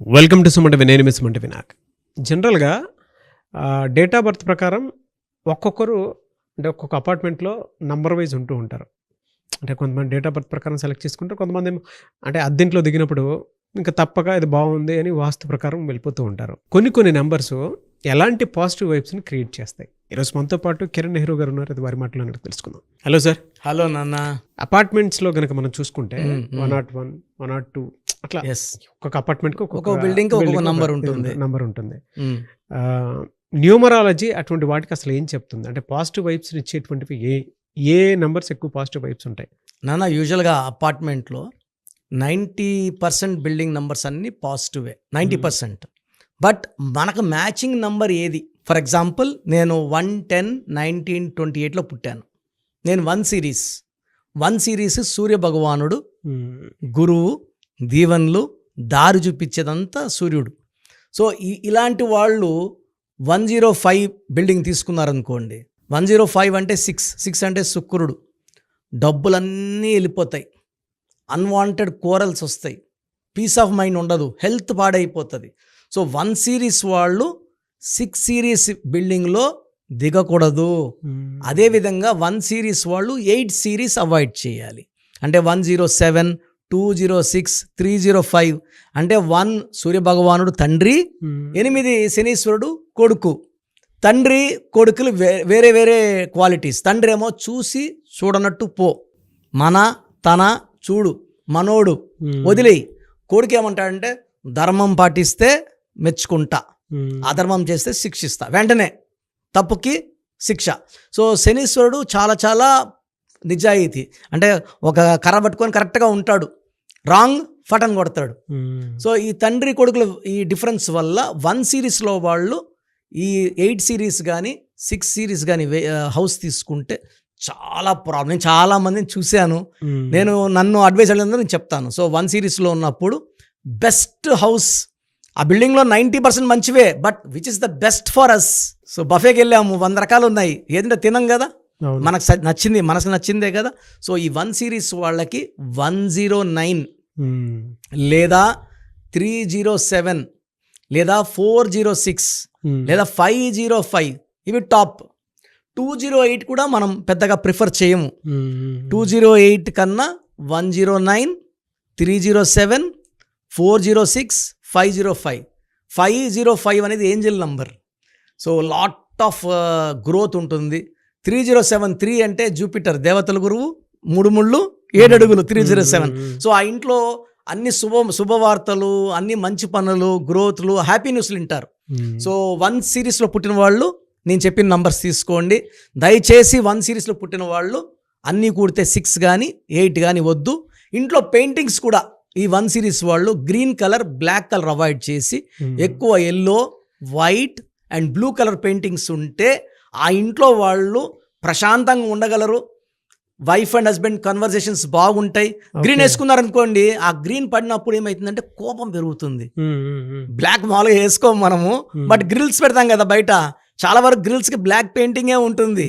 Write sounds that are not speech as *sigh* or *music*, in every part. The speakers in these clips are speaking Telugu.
వెల్కమ్ టు సుమంట నేను మిస్ మంట వినాక్ జనరల్గా డేట్ ఆఫ్ బర్త్ ప్రకారం ఒక్కొక్కరు అంటే ఒక్కొక్క అపార్ట్మెంట్లో నంబర్ వైజ్ ఉంటూ ఉంటారు. అంటే కొంతమంది డేట్ ఆఫ్ బర్త్ ప్రకారం సెలెక్ట్ చేసుకుంటారు కొంతమంది ఏమో అంటే అద్దెంట్లో దిగినప్పుడు ఇంకా తప్పక ఇది బాగుంది అని వాస్తు ప్రకారం వెళ్ళిపోతూ ఉంటారు. కొన్ని కొన్ని నెంబర్స్ ఎలాంటి పాజిటివ్ వైబ్స్ని క్రియేట్ చేస్తాయి. ఈరోజు మనతో పాటు కిరణ్ నెహ్రూ గారు ఉన్నారు. అది వారి మాటలో కనుక తెలుసుకుందాం. Hello sir. హలో నాన్న. అపార్ట్మెంట్స్లో కనుక మనం చూసుకుంటే. One nought one one nought two అట్లా ఎస్ ఒక్కొక్క అపార్ట్మెంట్కి ఒక్కొక్క ఒక్కొక్క number ఉంటుంది. నంబర్ ఉంటుంది. న్యూమరాలజీ అటువంటి వాటికి అసలు ఏం చెప్తుంది? అంటే పాజిటివ్ వైబ్స్ ఇచ్చేటువంటివి ఏ ఏ నంబర్స్ ఎక్కువ పాజిటివ్ వైబ్స్ ఉంటాయి? నాన్న యూజువల్గా అపార్ట్మెంట్లో నైంటీ పర్సెంట్ బిల్డింగ్ నంబర్స్ అన్నీ పాజిటివే నైంటీ పర్సెంట్. బట్ మనకు మ్యాచింగ్ నంబర్ ఏది? ఫర్ ఎగ్జాంపుల్ నేను వన్ టెన్ నైన్టీన్ ట్వంటీ ఎయిట్లో పుట్టాను. నేను one series. One series Surya భగవానుడు గురువు దీవెనలు దారి చూపించేదంతా సూర్యుడు. సో ఇలాంటి వాళ్ళు వన్ జీరో ఫైవ్ బిల్డింగ్ తీసుకున్నారనుకోండి. వన్ జీరో ఫైవ్ అంటే సిక్స్ సిక్స్ అంటే శుక్రుడు. డబ్బులన్నీ వెళ్ళిపోతాయి. అన్వాంటెడ్ కోరల్స్ వస్తాయి. పీస్ ఆఫ్ మైండ్ ఉండదు. హెల్త్ పాడైపోతుంది. సో వన్ సిరీస్ వాళ్ళు సిక్స్ సిరీస్ బిల్డింగ్లో దిగకూడదు. అదేవిధంగా వన్ సిరీస్ వాళ్ళు ఎయిట్ సిరీస్ అవాయిడ్ చేయాలి. అంటే one zero seven two zero six three zero five అంటే వన్ సూర్యభగవానుడు తండ్రి ఎనిమిది శనీశ్వరుడు కొడుకు. తండ్రి కొడుకులు వే- వేరే వేరే క్వాలిటీస్. తండ్రి ఏమో చూసి చూడనట్టు పో. మన తన చూడు మనోడు వదిలేయి. కొడుకు ఏమంటాడంటే ధర్మం పాటిస్తే మెచ్చుకుంటా. అధర్మం చేస్తే శిక్షిస్తా. వెంటనే తప్పుకి శిక్ష. సో శనీశ్వరుడు చాలా చాలా నిజాయితీ. అంటే ఒక కర్ర పట్టుకొని కరెక్ట్గా ఉంటాడు. రాంగ్ ఫటన్ కొడతాడు. సో ఈ తండ్రి కొడుకులు ఈ డిఫరెన్స్ వల్ల వన్ సిరీస్లో వాళ్ళు ఈ ఎయిట్ సిరీస్ కానీ సిక్స్ సిరీస్ కానీ హౌస్ తీసుకుంటే చాలా ప్రాబ్లం నేను చాలా మందిని చూశాను. నేను నన్ను అడ్వైజ్ అడిగినందుకు నేను చెప్తాను. సో వన్ సిరీస్లో ఉన్నప్పుడు బెస్ట్ హౌస్ ఆ బిల్డింగ్లో నైంటీ పర్సెంట్ మంచివే but which is the best for us so బఫేకి వెళ్ళాము వంద రకాలు ఉన్నాయి. ఏదంటే తినం కదా? మనకు నచ్చింది మనసు నచ్చిందే కదా? సో ఈ వన్ సిరీస్ వాళ్ళకి వన్ జీరో నైన్ లేదా త్రీ జీరో సెవెన్ లేదా ఫోర్ జీరో సిక్స్ లేదా ఫైవ్ జీరో ఫైవ్ ఇవి టాప్. టూ జీరో ఎయిట్ కూడా మనం పెద్దగా ప్రిఫర్ చేయము. టూ జీరో ఎయిట్ కన్నా one zero nine three zero seven four zero six five zero five. Five zero five అనేది angel number. So lot of growth ఉంటుంది. త్రీ జీరో సెవెన్ త్రీ అంటే జూపిటర్ దేవతల గురువు మూడు ముళ్ళు ఏడు అడుగులు త్రీ జీరో సెవెన్. సో ఆ ఇంట్లో అన్ని శుభ శుభవార్తలు అన్ని మంచి పనులు గ్రోత్లు హ్యాపీ న్యూస్లు వింటారు సో వన్ సిరీస్లో పుట్టిన వాళ్ళు నేను చెప్పిన నంబర్స్ తీసుకోండి. దయచేసి వన్ సిరీస్లో పుట్టిన వాళ్ళు అన్నీ కూడితే సిక్స్ కానీ ఎయిట్ కానీ వద్దు. ఇంట్లో పెయింటింగ్స్ కూడా ఈ వన్ సిరీస్ వాళ్ళు green colour black colour avoid చేసి ఎక్కువ yellow white and blue colour paintings ఉంటే ఆ ఇంట్లో వాళ్ళు ప్రశాంతంగా ఉండగలరు. వైఫ్ అండ్ హస్బెండ్ కన్వర్జేషన్స్ బాగుంటాయి. గ్రీన్ వేసుకున్నారనుకోండి ఆ గ్రీన్ పడినప్పుడు ఏమవుతుందంటే కోపం పెరుగుతుంది. బ్లాక్ మామూలుగా వేసుకోము మనము బట్ గ్రిల్స్ పెడతాం కదా బయట. చాలా వరకు గ్రిల్స్కి బ్లాక్ పెయింటింగే ఉంటుంది.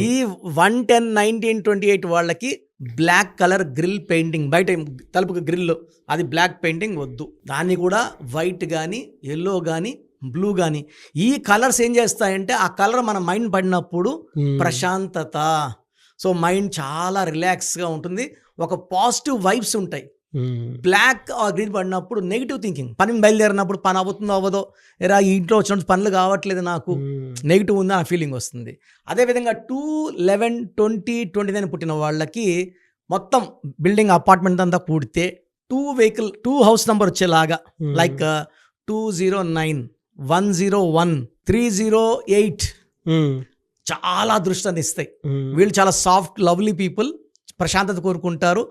ఈ one ten nineteen twenty eight వాళ్ళకి బ్లాక్ కలర్ గ్రిల్ పెయింటింగ్ బయట తలుపుకి గ్రిల్ అది బ్లాక్ పెయింటింగ్ వద్దు. దాన్ని కూడా వైట్ కానీ ఎల్లో కానీ బ్లూ కానీ ఈ కలర్స్ ఏం చేస్తాయంటే ఆ కలర్ మన మైండ్ పడినప్పుడు ప్రశాంతత. సో మైండ్ చాలా రిలాక్స్గా ఉంటుంది. ఒక పాజిటివ్ వైబ్స్ ఉంటాయి. బ్లాక్ ఆర్ గ్రీన్ పడినప్పుడు నెగిటివ్ థింకింగ్ పని బయలుదేరినప్పుడు పని అవుతుందో అవ్వదో ఎరా ఈ ఇంట్లో వచ్చినప్పుడు పనులు కావట్లేదు నాకు. నెగిటివ్ ఉందా ఆ ఫీలింగ్ వస్తుంది. అదేవిధంగా two eleven twenty twenty nine పుట్టిన వాళ్ళకి మొత్తం బిల్డింగ్ అపార్ట్మెంట్ అంతా కూడితే two vehicle two house number వచ్చేలాగా like two zero nine one zero one three zero eight చాలా దృష్టిని ఇస్తాయి. వీళ్ళు చాలా సాఫ్ట్ లవ్లీ పీపుల్ ప్రశాంతత కోరుకుంటారు.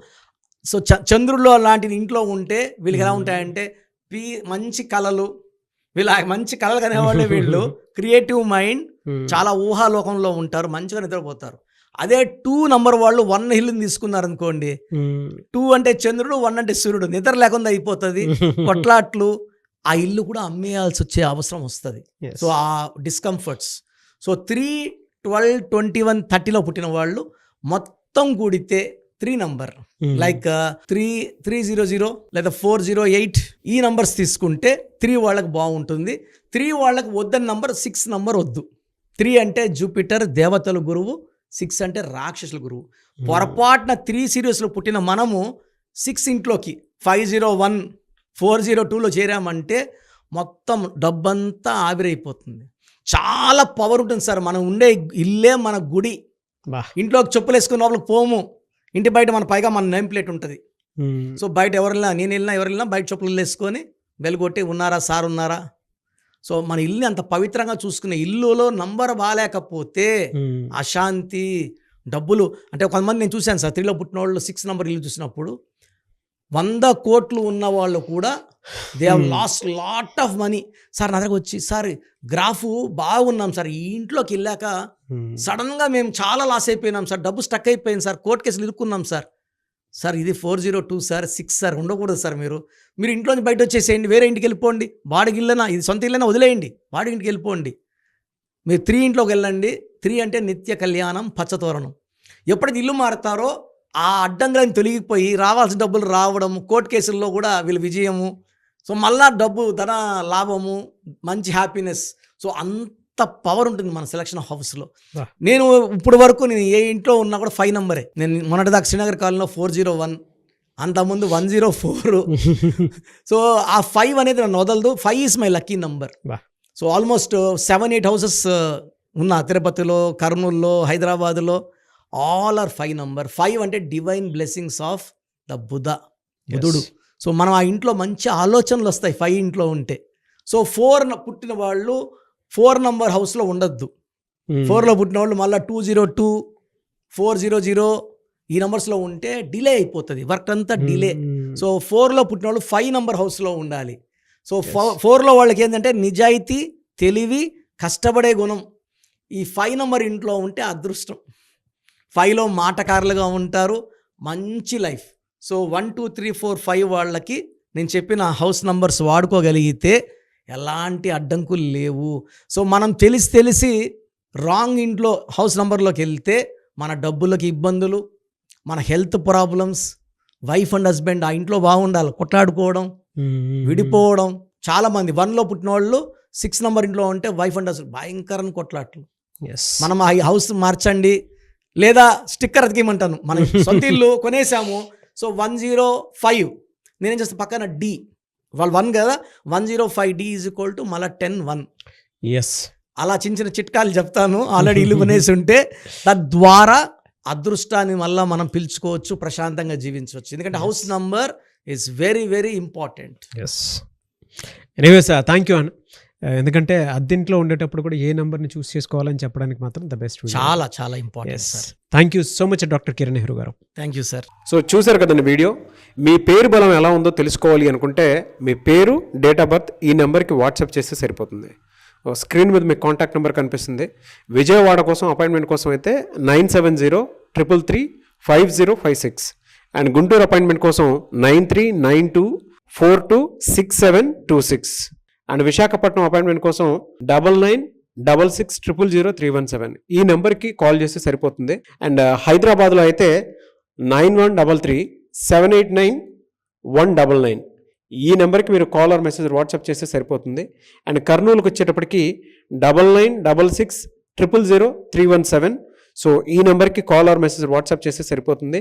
సో చ- చంద్రుల్లో లాంటి ఇంట్లో ఉంటే వీళ్ళకి ఎలా ఉంటాయంటే పీ మంచి కళలు. వీళ్ళ మంచి కళలు కనేవాళ్ళే వీళ్ళు. *laughs* క్రియేటివ్ మైండ్ చాలా ఊహాలోకంలో ఉంటారు మంచిగా నిద్రపోతారు. అదే టూ నంబర్ వాళ్ళు వన్ హిల్ తీసుకున్నారు అనుకోండి టూ అంటే చంద్రుడు వన్ అంటే సూర్యుడు. నిద్ర లేకుండా అయిపోతుంది *laughs* కొట్లాట్లు. ఆ ఇల్లు కూడా అమ్మేయాల్సి వచ్చే అవసరం వస్తుంది. సో ఆ discomforts so three twelve twenty one థర్టీలో పుట్టిన వాళ్ళు మొత్తం కూడితే three number Hmm. Like three three zero zero లేదా ఫోర్ జీరో ఎయిట్ ఈ నంబర్స్ తీసుకుంటే త్రీ వాళ్ళకి బాగుంటుంది. త్రీ వాళ్ళకి వద్దని నంబర్ సిక్స్ నంబర్ వద్దు. త్రీ అంటే జూపిటర్ దేవతల గురువు. సిక్స్ అంటే రాక్షసుల గురువు. పొరపాటున త్రీ సిరీస్లో పుట్టిన మనము సిక్స్ ఇంట్లోకి five zero one four zero టూలో చేరామంటే మొత్తం డబ్బంతా ఆవిరైపోతుంది. చాలా పవర్ ఉంటుంది సార్. మనం ఉండే ఇల్లే మన గుడి. ఇంట్లోకి చెప్పులు వేసుకుని లోపలికి పోము. ఇంటి బయట మన పైగా మన నేమ్ ప్లేట్ ఉంటుంది. సో బయట ఎవరు వెళ్ళినా నేను వెళ్ళినా ఎవరు వెళ్ళినా బయట చెప్పులు వేసుకొని వెలుగొట్టి ఉన్నారా సార్ ఉన్నారా సో మన ఇల్లుని అంత పవిత్రంగా చూసుకునే ఇల్లులో నంబర్ బాగాలేకపోతే. అశాంతి డబ్బులు అంటే కొంతమంది నేను చూశాను సార్ త్రీలో పుట్టిన వాళ్ళు సిక్స్ నెంబర్ ఇల్లు చూసినప్పుడు వంద కోట్లు ఉన్న వాళ్ళు కూడా they have lost lot of money sir నా దగ్గరకు వచ్చి సార్ గ్రాఫ్ బాగున్నాం సార్. ఈ ఇంట్లోకి వెళ్ళాక మ్మ్. సడన్గా మేము చాలా లాస్ అయిపోయినాం సార్. డబ్బు స్టక్ అయిపోయింది సార్. కోర్టు కేసులు ఇరుక్కున్నాం సార్. సార్ ఇది four zero two sir. Six sir. ఉండకూడదు సార్ మీరు. మీరు ఇంట్లోంచి బయట వచ్చేసేయండి. వేరే ఇంటికి వెళ్ళిపోండి. వాడికి ఇల్లనా ఇది సొంత ఇల్లైనా వదిలేయండి. వాడి ఇంటికి వెళ్ళిపోండి. మీరు త్రీ ఇంట్లోకి వెళ్ళండి. త్రీ అంటే నిత్య కళ్యాణం పచ్చతోరణం. ఎప్పటికి ఇల్లు మారుతారో ఆ అడ్డంగాన్ని తొలగిపోయి రావాల్సిన డబ్బులు రావడం కోర్టు కేసుల్లో కూడా వీళ్ళ విజయము సో మళ్ళా డబ్బు ధన లాభము మంచి హ్యాపీనెస్ సో అంత పవర్ ఉంటుంది మన సెలక్షన్ హౌస్లో. నేను ఇప్పుడు వరకు నేను ఏ ఇంట్లో ఉన్నా కూడా ఫైవ్ నెంబరే నేను మొన్నటిదాకా శ్రీనగర్ కాలనీలో ఫోర్ జీరో వన్ అంతకుముందు వన్ జీరో ఫోర్ సో ఆ ఫైవ్ అనేది నన్ను వదలదు. Five is my lucky number so almost seven eight houses ఉన్న తిరుపతిలో కర్నూల్లో హైదరాబాద్లో all are five number five అంటే divine blessings of the Budha బుధుడు. సో మనం ఆ ఇంట్లో మంచి ఆలోచనలు వస్తాయి ఫైవ్ ఇంట్లో ఉంటే. సో ఫోర్ పుట్టిన వాళ్ళు ఫోర్ నంబర్ హౌస్లో ఉండొద్దు. ఫోర్లో పుట్టిన వాళ్ళు మళ్ళీ two zero two four zero zero ఈ నెంబర్స్లో ఉంటే డిలే అయిపోతుంది. వర్క్ అంతా డిలే. సో ఫోర్లో పుట్టిన వాళ్ళు ఫైవ్ నెంబర్ హౌస్లో ఉండాలి. సో ఫో- ఫోర్లో వాళ్ళకి ఏంటంటే నిజాయితీ తెలివి కష్టపడే గుణం. ఈ ఫైవ్ నెంబర్ ఇంట్లో ఉంటే అదృష్టం. ఫైవ్లో మాటకారులుగా ఉంటారు. మంచి life. So one two three four five వాళ్ళకి నేను చెప్పిన హౌస్ నంబర్స్ వాడుకోగలిగితే ఎలాంటి అడ్డంకులు లేవు సో మనం తెలిసి తెలిసి రాంగ్ ఇంట్లో హౌస్ నంబర్లోకి వెళ్తే మన డబ్బులకి ఇబ్బందులు మన health problems wife and husband ఆ ఇంట్లో బాగుండాలి కొట్లాడుకోవడం. విడిపోవడం చాలా మంది వన్లో పుట్టిన వాళ్ళు సిక్స్ నెంబర్ ఇంట్లో ఉంటే వైఫ్ అండ్ హస్బెండ్ భయంకరమైన కొట్లాట్లు Yes. మనం ఆ హౌస్ మార్చండి లేదా స్టిక్కర్ అతికేయమంటాను మనం సొంత ఇల్లు కొనేసాము సో వన్ జీరో ఫైవ్ నేనేం చేస్తాను పక్కన డి వాళ్ళు వన్ కదా? One zero five D is equal to మళ్ళీ టెన్ వన్ ఎస్ అలా చిన్న చిన్న చిట్కాలు చెప్తాను. ఆల్రెడీ ఇల్లు కొనేసి ఉంటే తద్వారా అదృష్టాన్ని మళ్ళీ మనం పిలుచుకోవచ్చు ప్రశాంతంగా జీవించవచ్చు. ఎందుకంటే house number is very very important yes anyways thank you అన్న Uh, ఎందుకంటే అద్దెంట్లో ఉండేటప్పుడు కూడా ఏ నెంబర్ని చూస్ చేసుకోవాలని చెప్పడానికి మాత్రం ద బెస్ట్ చాలా చాలా important sir thank you so much doctor Kiran Nehru గారు. థ్యాంక్ యూ సార్ సో చూశారు కదండి వీడియో? మీ పేరు బలం ఎలా ఉందో తెలుసుకోవాలి అనుకుంటే మీ పేరు డేట్ ఆఫ్ బర్త్ ఈ నెంబర్కి వాట్సాప్ చేస్తే సరిపోతుంది. స్క్రీన్ మీద మీకు కాంటాక్ట్ నెంబర్ కనిపిస్తుంది. విజయవాడ కోసం అపాయింట్మెంట్ కోసం అయితే nine seven zero triple three five zero five six. And Guntur appointment కోసం nine three nine two four two six seven two six. And Visakhapatnam appointment కోసం double nine double six triple zero three one seven. ఈ నెంబర్కి కాల్ చేస్తే సరిపోతుంది. అండ్ uh, హైదరాబాద్లో అయితే nine one double three seven eight nine one double nine. ఈ నెంబర్కి మీరు కాల్ ఆర్ మెసేజ్ వాట్సాప్ చేస్తే సరిపోతుంది. అండ్ కర్నూలుకి వచ్చేటప్పటికి double nine double six triple zero three one seven. So ఈ నెంబర్కి కాల్ ఆర్ మెసేజ్ వాట్సాప్ చేస్తే సరిపోతుంది.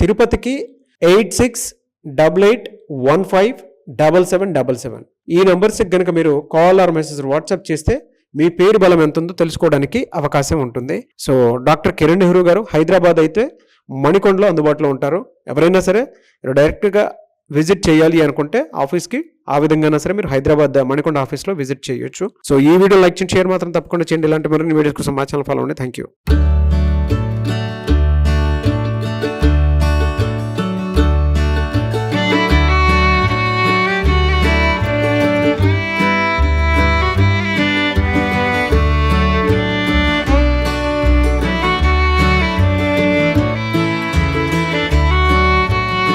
తిరుపతికి eight six double eight one five double seven double seven. ఈ నెంబర్స్కి కనుక మీరు కాల్ ఆర్ మెసేజ్ వాట్సాప్ చేస్తే మీ పేరు బలం ఎంత ఉందో తెలుసుకోవడానికి అవకాశం ఉంటుంది. సో డాక్టర్ కిరణ్ నెహ్రూ గారు హైదరాబాద్ అయితే మణికొండలో అందుబాటులో ఉంటారు. ఎవరైనా సరే మీరు డైరెక్ట్గా విజిట్ చేయాలి అనుకుంటే ఆఫీస్కి ఆ విధంగానే సరే మీరు హైదరాబాద్ మణికొండ ఆఫీస్లో విజిట్ చేయొచ్చు. సో ఈ వీడియో లైక్ చేయండి షేర్ మాత్రం తప్పకుండా చేయండి. ఇలాంటి మరిన్ని వీడియోస్ కోసం మా ఛానల్ ఫాలో అండి థ్యాంక్ యూ